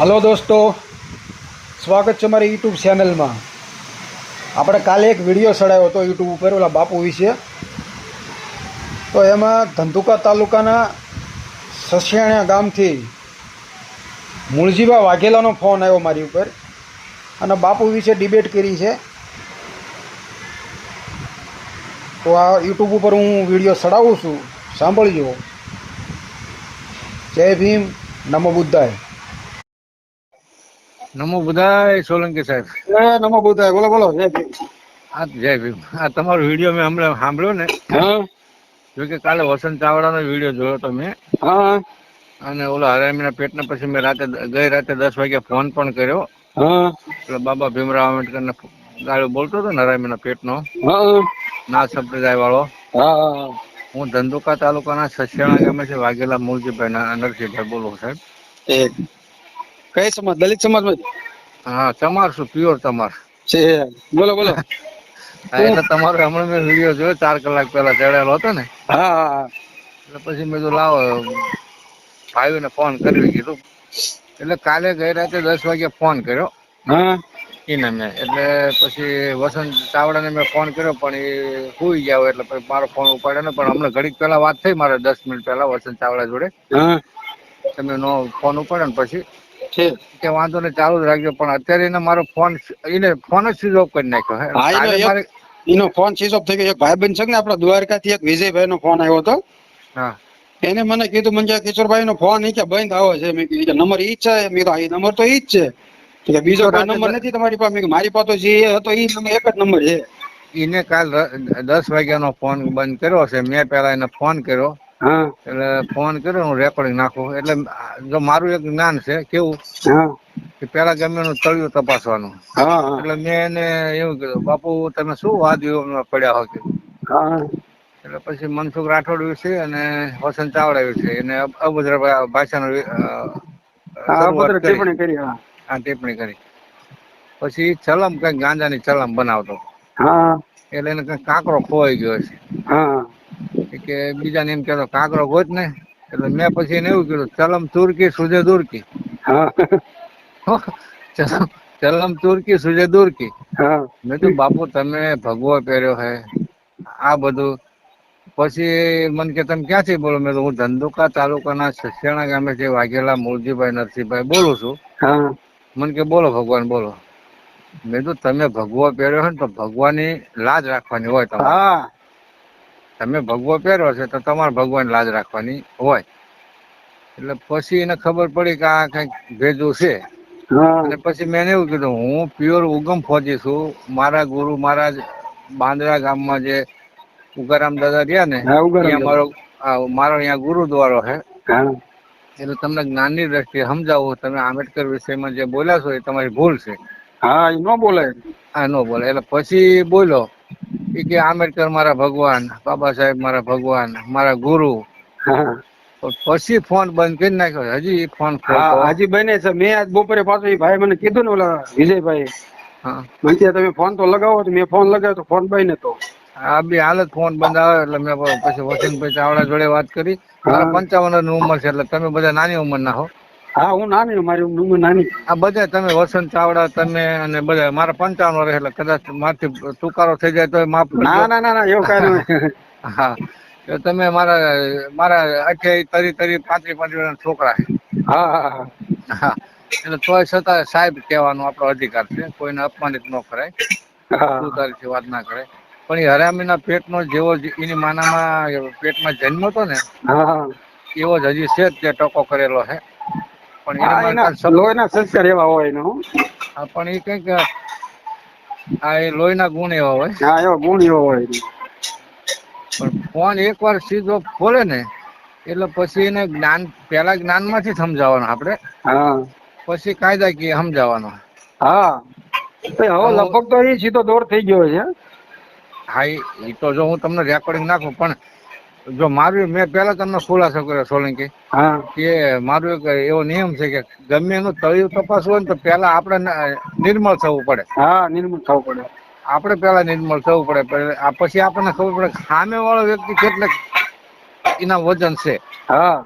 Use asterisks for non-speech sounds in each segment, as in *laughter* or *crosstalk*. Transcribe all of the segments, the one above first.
Hello દોસ્તો, સ્વાગત છે મારી યુટ્યુબ ચેનલમાં આપણે કાલે એક વીડિયો ચડાવ્યો હતો યુટ્યુબ ઉપર, ઓલા બાપુ વિશે. તો એમાં ધંધુકા તાલુકાના સસિયાણા ગામથી મૂળજીભા વાઘેલાનો ફોન આવ્યો મારી ઉપર. અને બાપુ વિશે ડિબેટ કરી છે. તો આ યુટ્યુબ ઉપર હું વીડિયો ચડાવું છું. સાંભળજો. જય ભીમ, નમો બુદ્ધાય. નમો બુધાય સોલંકી સાહેબ. નમો બુધાય. બોલો બોલો જય ભીમ. હા જય ભીમ. આ તમારો વીડિયો મેં હમણાં સાંભળ્યો ને. જો કે કાલે વસંત ચાવડાનો વીડિયો જોયો તો મેં અને ઓલા હરામીના પેટના પછી મેં રાતે ગઈ રાતે દસ વાગ્યા ફોન પણ કર્યો. એટલે બાબા ભીમરાવ આંબેડકરને ગાળો બોલતો હતો ને હરામીના પેટનો. નો ના સંપ્રદાય વાળો હા ધંધુકા તાલુકાના સસ્યાણા ગામે છે વાઘેલા મૂળજીભાઈ ના નરસિંહભાઈ બોલું સાહેબ. કઈ સમાજ? દલિત સમાજમાં? હા તમાર શું? પ્યોર તમાર. છે બોલો બોલો. એટલે તમારો હમણાં મેં વીડિયો જોયો ચાર કલાક પહેલા ચડેલો હતો ને. હા હા એટલે પછી મેં તો લાવો ભાઈને ફોન કરી કીધું. એટલે કાલે ગઈ રાતે દસ વાગે ફોન કર્યો. હા. એને મેં. એટલે પછી વસંત ચાવડાને મેં ફોન કર્યો પણ એ સુઈ ગયા એટલે પછી મારો ફોન ઉપાડ્યો ને પણ હમણાં ઘડીક પહેલા વાત થઈ મારે દસ મિનિટ પહેલા વસંત ચાવડા જોડે. તમે નો ફોન ઉપાડ્યો ને પછી છે. કે વાંધો ને ચાલુ જ રાખજો. પણ અત્યારે એને મારો ફોન એને ફોન જ સ્વિચ ઓફ કરી નાખ્યો હે. એનો ફોન સ્વિચ ઓફ થઈ ગયો. એક બન છે ને આપણા દ્વારકાથી એક વિજયભાઈ નો ફોન આવ્યો હતો. હા. એને મને કીધું મને કિશોરભાઈ નો ફોન કે બંધ આવે છે. મેં કીધું નંબર ઈ છે. મેં કીધું આ નંબર તો ઈ જ છે. કે બીજો કોઈ નંબર નથી તમારી પાસે? મારી પાસે જે હતો ઈ નંબર એક જ નંબર છે. એને કાલ દસ વાગ્યાનો ફોન બંધ કર્યો છે. મેં પેલા એને ફોન કર્યો. એટલે ફોન કર્યો હું રેકોર્ડિંગ નાખું. એટલે જો મારું એક જ્ઞાન છે કેવું? કે પેલા ગમેનું તળિયું તપાસવાનું. એટલે મેં એને એવું કીધું બાપુ તમે શું વાદ પડ્યા હો કીધું એટલે પછી મનસુખ રાઠોડ વિશે અને વસંત ચાવડા વિશે એને અભદ્ર ભાષાનો. ટિપ્પણી કરી હા. આ ટિપ્પણી કરી. પછી ચલમ કઈ ગાંજાની ચલમ બનાવતો. એટલે એને કઈ કાંકરો ખોવાઈ ગયો છે હા. કે બીજાને એમ કહેતો કાંકરો ગોત ને. એટલે મેં પછી એને એવું કીધું ચલમ તુર્કી સુજે દુર્કી. ચલમ ચલમ તુર્કી સુજે દુર્કી. મેં તો બાપુ તમે ભગવો પહેર્યો હે. આ બધું. પછી મને કે તમે ક્યાંથી બોલો? મેં તો હું ધંધુકા તાલુકાના સસેણા ગામે છે વાઘેલા મૂળજીભાઈ નરસિંહભાઈ બોલું છું. મન કે બોલો ભગવાન બોલો. મેં તો તમે ભગવો પહેર્યો હોય ને તો ભગવાનની લાજ રાખવાની હોય તમારે. તમે ભગવો પહેર્યો છે તો તમારે ભગવાન લાજ રાખવાની હોય. એટલે પછી એને ખબર પડી કે આ કંઈક ભેજું છે. અને પછી મેં એવું કીધું હું પ્યોર ઉગમ ફોજી છું. મારા ગુરુ મહારાજ બાંદ્રા ગામમાં જે ઉગારામ દાદા રહ્યા ને હા, મારો મારો અહીંયા ગુરુદ્વારો છે. હા. એટલે તમને જ્ઞાનની દ્રષ્ટિએ સમજાવો તમે આંબેડકર વિષયમાં જે બોલ્યા છો એ તમારી ભૂલ છે. હા એ નો બોલાય. આ નો બોલે એટલે પછી બોલો એ કે આંબેડકર મારા ભગવાન બાબા સાહેબ મારા ભગવાન મારા ગુરુ. પછી ફોન બંધ કરી નાખ્યો. હજી ફોન હજી બને છે. મેં આજ બપોરે પાછો એ ભાઈ મને કીધું ને ઓલા વિજયભાઈ હા. મને કે તમે ફોન તો લગાવો તો મેં ફોન લગાવ્યો તો ફોન બંધ હતો. આ બી હાલત ફોન બંધ આવે એટલે મેં પછી વસંતભાઈ ચાવડા જોડે વાત કરી. મારા પંચાવનની ઉંમર છે એટલે તમે બધા નાની ઉંમર ના હો. હા હું નાની મારી ઉંમર નાની આ બધા તમે વસંત ચાવડા તમે અને બધા મારા પંચાવન વર્ષ એટલે કદાચ માથી ટુકારો થઈ જાય તો માફ ના ના ના એવું કાંઈ *laughs* હા તમે મારા મારા અઠ્યાવીસ તરી તરી પાંત્રીસ પાંત્રીસ છોકરા હા હા એટલે તોય છતાં સાહેબ કહેવાનો આપણો અધિકાર છે કોઈને અપમાનિત ન કરાય. હા. વાત ના કરાય. પણ એ હરામીના પેટનો જેવો એની માનામાં પેટમાં જન્મ હતો ને એવો જ હજી છે જ તે ટકો કરેલો છે. પણ એને લોહીના સંસ્કાર એવા હોય એનો હા, પણ એ કંઈક આ એ લોહીના ગુણ એવા હોય. હા એવા ગુણ એવા હોય પણ ફોન એકવાર સીધો ખોલે ને એટલે પછી એને જ્ઞાન પેલા જ્ઞાનમાંથી સમજાવવાનો આપણે. હા. પછી કાયદાકીય સમજાવવાનો. હા. તો હવે લગભગ તો એ સીધો દોર થઈ ગયો છે. હા એ તો જો હું તમને રેકોર્ડિંગ નાખું પણ જો મારું મેં પહેલા તમને ખુલાસો કર્યો સોલંકી. હા. કે મારું એક એવો નિયમ છે કે ગમે એનું તળિયું તપાસવું હોય ને તો પહેલા આપણે નિર્મળ થવું પડે. હા નિર્મળ થવું પડે. આપણે પહેલા નિર્મળ થવું પડે પછી આપણને ખબર પડે સામે વાળો વ્યક્તિ કેટલે એના વજન છે. હા.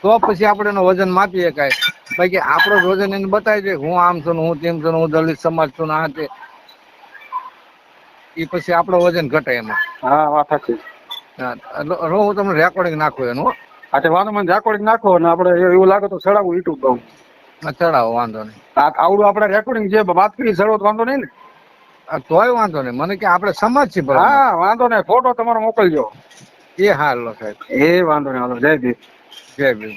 તો પછી આપણે એનું વજન માપી શકાય. બાકી આપણો વજન એને બતાવી દે હું આમ છું ને હું તેમ છું હું દલિત સમાજ છું ને આ તે. એ પછી આપણો વજન ઘટે એમાં. હા વાત સાચી. હા, હું તમને રેકોર્ડિંગ નાખું એનું હો. તે વાંધો મને રેકોર્ડિંગ નાખો અને આપણે એવું લાગે તો ચડાવું યુટ્યુબ પર ચડાવો વાંધો નહીં. આવડું આપણે રેકોર્ડિંગ જે વાત કરી ચડો તો વાંધો નહીં ને. તોય વાંધો નહીં. મને કે આપણે સમજ છે હા વાંધો નહીં ફોટો તમારો મોકલજો. એ હાલ લો સાહેબ. એ વાંધો નહીં વાંધો જય ભીમ. જય ભીમ.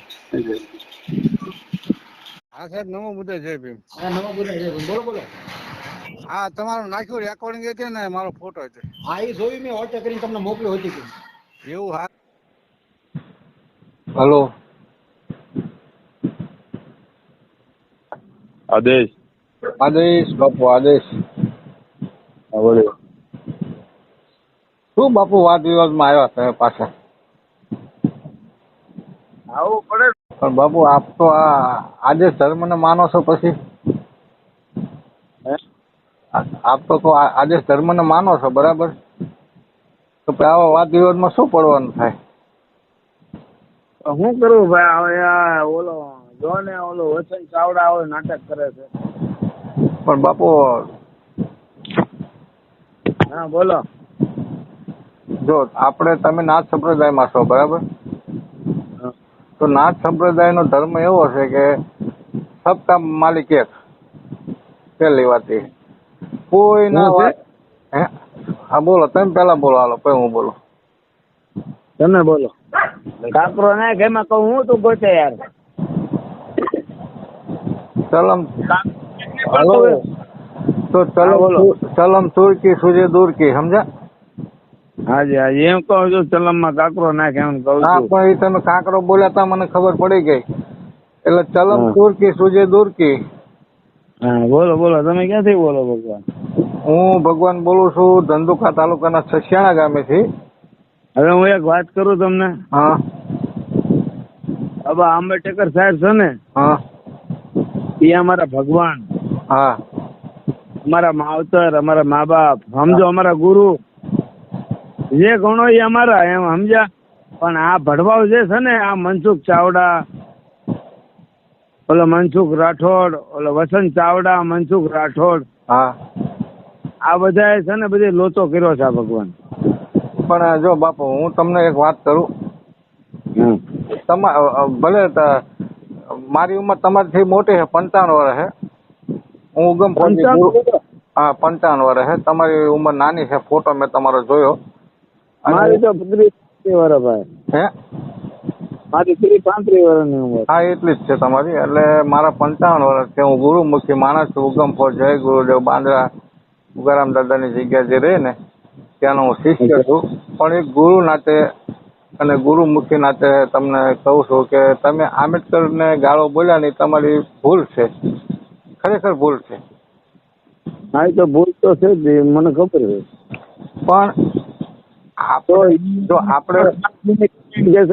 હા સાહેબ નમો બુદ્ધે જય ભીમ. બોલો બોલો. હા તમારું નાખ્યું રેકોર્ડિંગ છે ને મારો ફોટો છે. હા એ જોયું મેં ઓર્ડર કરીને તમને મોકલ્યો હતી કે એવું હા. હલો. આદેશ. આદેશ બાપુ આદેશ. શું બાપુ વાદ વિવાદમાં આવ્યા તમે પાછા? આવું પડે. પણ બાપુ આપ તો આ આદેશ ધર્મને માનો છો પછી? આપ તો આદેશ ધર્મને માનો છો બરાબર? તો આવા વાદ વિવાદમાં શું પડવાનું થાય? શું કરવું ભાઈ? હવે આ ઓલો જો ને ઓલો વસંત ચાવડા ઓલો નાટક કરે છે. પણ બાપુ હા બોલો. જો આપણે તમે નાથ સંપ્રદાયમાં છો બરાબર? તો નાથ સંપ્રદાયનો ધર્મ એવો છે કે સબકા માલિક એક. પહેલી વાત એ. કોઈ ના હા બોલો તમે પેલા બોલો હાલો પછી હું બોલો. તમે બોલો. કાકરો નાખ એમાં કહું હું તું ગોતે યાર. ચલમ. હલો. તો ચલમ બોલો. ચલમ તુર્કી સુજે દૂરકી સમજા હાજી હાજી એમ કહું છું ચલમમાં કાકરો નાખે એમ કહું હા પણ એ તમે કાકરો બોલ્યા તા મને ખબર પડી ગઈ. એટલે ચલમ. તુર્કી સુજે દૂરકી. હા બોલો બોલો તમે ક્યાંથી બોલો ભગવાન? હું ભગવાન બોલું છું ધંધુકા તાલુકાના સસિયાણા ગામેથી. હવે હું એક વાત કરું તમને? હા. હવે આંબેડકર સાહેબ છે ને હા. એ અમારા ભગવાન. હા. અમારા માવતર અમારા મા બાપ સમજો અમારા ગુરુ. જે ગણો એ અમારા એમ સમજ્યા. પણ આ ભડવાવ જે છે ને આ મનસુખ ચાવડા ઓલો મનસુખ રાઠોડ ઓલો વસંત ચાવડા મનસુખ રાઠોડ. હા. આ બધાએ છે ને બધી લોચો કર્યો છે આ ભગવાન. પણ જો બાપુ હું તમને એક વાત કરું. તમા ભલે મારી ઉંમર તમારીથી મોટી છે પંચાવન વર્ષ છે હું ઉગમ હા પંચાવન વર્ષ છે તમારી ઉંમર નાની છે ફોટો મેં તમારો જોયો. અને- મારી તો ત્રીસ વર્ષ ભાઈ. હે? મારી ત્રીસ પાંત્રીસ વર્ષની ઉંમર. હા એટલી જ છે તમારી. એટલે મારા પંચાવન વર્ષ છે હું ગુરુમુખી માણસ છું. ઉગમ ફોર જય ગુરુદેવ બાંદ્રા. ઉગારામ દાદાની જગ્યા જે રહે ને ત્યાંનો હું શિષ્ય છું. પણ એક ગુરુ નાતે અને ગુરુમુખી નાતે તમને કહું છું કે તમે આંબેડકરને ગાળો બોલ્યા નહીં તમારી ભૂલ છે. ખરેખર ભૂલ છે. મારી તો ભૂલ તો છે જ મને ખબર છે. પણ આપણે જો આપણે